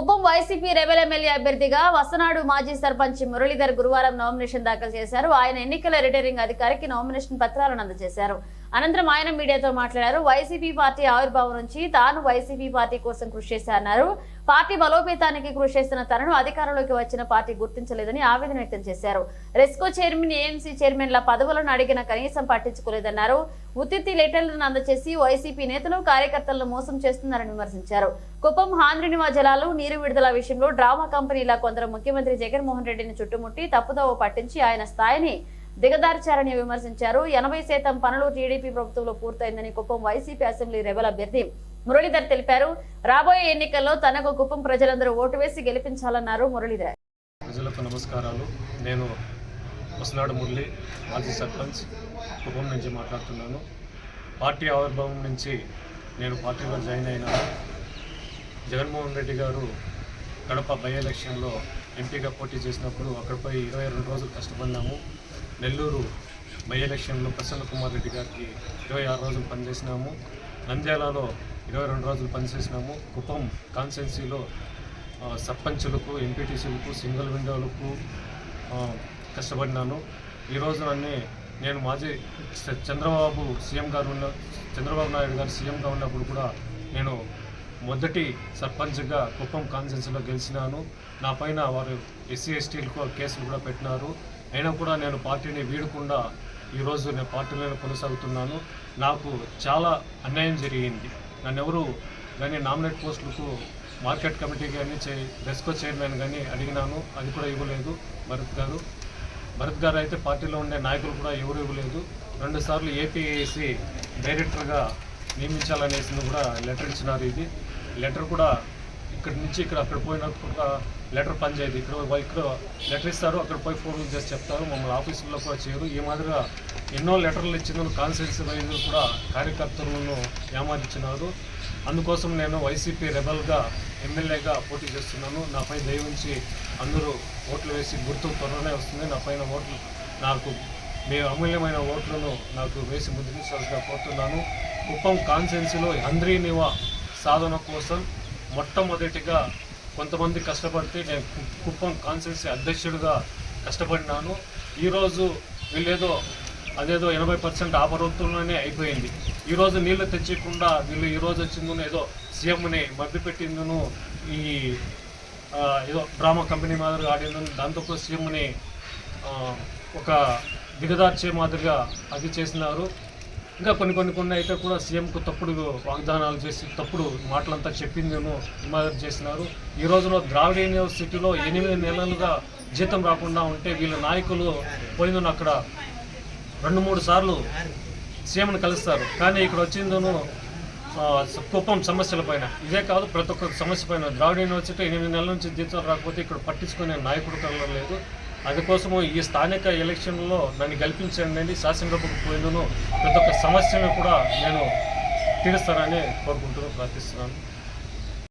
Kuppam YCP rebel MLA అభ్యర్థిగా వసనాడు మాజీ సర్పంచ్ మురళీధర్ గురువారం నామినేషన్ దాఖలు చేశారు. ఆయన ఎన్నికల రిటర్నింగ్ అధికారికి నామినేషన్ పత్రాలను అందజేశారు. అనంతరం ఆయన మీడియాతో మాట్లాడారు. వైసీపీ పార్టీ ఆవిర్భావం నుంచి తాను వైసీపీ పార్టీ కోసం కృషి చేశారన్నారు పార్టీ బలోపేతానికి కృషి చేస్తున్న తనను అధికారంలోకి వచ్చిన పార్టీ గుర్తించలేదని ఆవేదన వ్యక్తం చేశారు. రెస్కో చైర్మన్ ఏఎంసీ చైర్మన్ల పదవులను అడిగిన కనీసం పట్టించుకోలేదన్నారు. ఉత్తిత్తి లెటర్లను అందజేసి వైసీపీ నేతలు కార్యకర్తలను మోసం చేస్తున్నారని విమర్శించారు. కుప్పం హాంద్రినివా జలాలు నీరు విడుదల విషయంలో డ్రామా కంపెనీల కొందరు ముఖ్యమంత్రి జగన్మోహన్ రెడ్డిని చుట్టుముట్టి తప్పుదోవ పట్టించి ఆయన స్థాయిని దిగదార్చారని విమర్శించారు. ఎనభై శాతం పనులు టీడీపీ ప్రభుత్వంలో పూర్తయిందని కుప్పం వైసీపీ అసెంబ్లీ రెబల్ అభ్యర్థి మురళీధర్ తెలిపారు. రాబోయే ఎన్నికల్లో తనకు కుప్పం ప్రజలందరూ ఓటు వేసి గెలిపించాలన్నారు మురళీధర్. ప్రజలకు నమస్కారాలు. నేను ముసలాడు మురళి మాజీ సర్పంచ్ కుప్పం నుంచి మాట్లాడుతున్నాను. పార్టీ ఆవిర్భావం నుంచి నేను పార్టీలో జాయిన్ అయినాను. జగన్మోహన్ రెడ్డి గారు కడప బై ఎలక్షన్లో ఎంపీగా పోటీ చేసినప్పుడు అక్కడపై ఇరవై రెండు రోజులు కష్టపడినాము. నెల్లూరు బై ఎలక్షన్లో ప్రసన్న కుమార్ రెడ్డి గారికి ఇరవై ఆరు రోజులు పనిచేసినాము. నంద్యాలలో ఇరవై రెండు రోజులు పనిచేసినాము. కుప్పం కాన్స్టెన్సీలో సర్పంచులకు ఎంపీటీసీలకు సింగిల్ విండోలకు కష్టపడినాను. ఈరోజు నన్ను నేను మాజీ చంద్రబాబు సీఎం గారు ఉన్న చంద్రబాబు నాయుడు గారు సీఎంగా ఉన్నప్పుడు కూడా నేను మొదటి సర్పంచ్గా కుప్పం కాన్స్టెన్సీలో గెలిచినాను. నా పైన వారు ఎస్సీ ఎస్టీలకు కేసులు కూడా పెట్టినారు. అయినా కూడా నేను పార్టీని వీడకుండా ఈరోజు నేను పార్టీలోనే కొనసాగుతున్నాను. నాకు చాలా అన్యాయం జరిగింది. నన్ను ఎవరు కానీ నామినేట్ పోస్టులకు మార్కెట్ కమిటీ కానీ చే రెస్కో చైర్మన్ కానీ అడిగినాను. అది కూడా ఇవ్వలేదు భరత్ గారు. భరత్ గారు అయితే పార్టీలో ఉండే నాయకులు కూడా ఎవరు ఇవ్వలేదు. రెండుసార్లు ఏపీఏసి డైరెక్టర్గా నియమించాలనేసింది కూడా లెటర్ ఇచ్చినారు ఇది. లెటర్ కూడా ఇక్కడ నుంచి ఇక్కడ అక్కడ పోయినప్పుడు లెటర్ పనిచేయదు ఇక్కడ ఇక్కడ లెటర్ ఇస్తారు అక్కడ పోయి ఫోన్ చేసి చెప్తారు. మమ్మల్ని ఆఫీసుల్లో కూడా చేయరు. ఈ మాదిరిగా ఎన్నో లెటర్లు ఇచ్చిన కాన్స్టిట్యూన్సీ వైజ్ కూడా కార్యకర్తలను ఏమార్చినారు. అందుకోసం నేను వైసీపీ రెబల్గా ఎమ్మెల్యేగా పోటీ చేస్తున్నాను. నాపై దయవుంచి అందరూ ఓట్లు వేసి గుర్తు త్వరలోనే వస్తుంది. నా పైన ఓట్లు నాకు మీ అమూల్యమైన ఓట్లను నాకు వేసి ముద్రించాల్సిగా కోరుతున్నాను. కుప్పం కాన్సెన్సీలో హంద్రీనివా సాధన కోసం మొట్టమొదటిగా కొంతమంది కష్టపడితే నేను కుప్పం కాన్సెన్సీ అధ్యక్షుడిగా కష్టపడినాను. ఈరోజు వీళ్ళేదో అదేదో ఎనభై పర్సెంట్ ఆ అయిపోయింది. ఈరోజు నీళ్ళు తెచ్చకుండా వీళ్ళు ఈరోజు వచ్చిందును ఏదో సీఎంని మభ్యపెట్టిందును ఈ ఏదో డ్రామా కంపెనీ మాదిరిగా ఆడిందని దాంతో సీఎంని ఒక దిగదార్చే మాదిరిగా అది చేసినారు. ఇంకా కొన్ని కొన్ని కొన్ని అయితే కూడా సీఎంకు తప్పుడు వాగ్దానాలు చేసి తప్పుడు మాటలంతా చెప్పిందేమో ఈ చేసినారు ఈ రోజులో ద్రావిడ యూనివర్సిటీలో ఎనిమిది నెలలుగా జీతం రాకుండా ఉంటే వీళ్ళ నాయకులు పోయిందని అక్కడ రెండు మూడు సార్లు సీఎంని కలుస్తారు. కానీ ఇక్కడ వచ్చిందను కుప్పం సమస్యల పైన. ఇదే కాదు ప్రతి ఒక్క సమస్య పైన. ద్రావిడ యూనివర్సిటీ ఎనిమిది నెలల నుంచి జీతం రాకపోతే ఇక్కడ పట్టించుకునే నాయకుడు కలగలేదు అందుకోసము ఈ స్థానిక ఎలక్షన్లో నన్ను గెలిపించండి అని శాసనసభకు పోయిందును ప్రతి ఒక్క సమస్యను కూడా నేను తీరుస్తానని కోరుకుంటూ ప్రార్థిస్తున్నాను.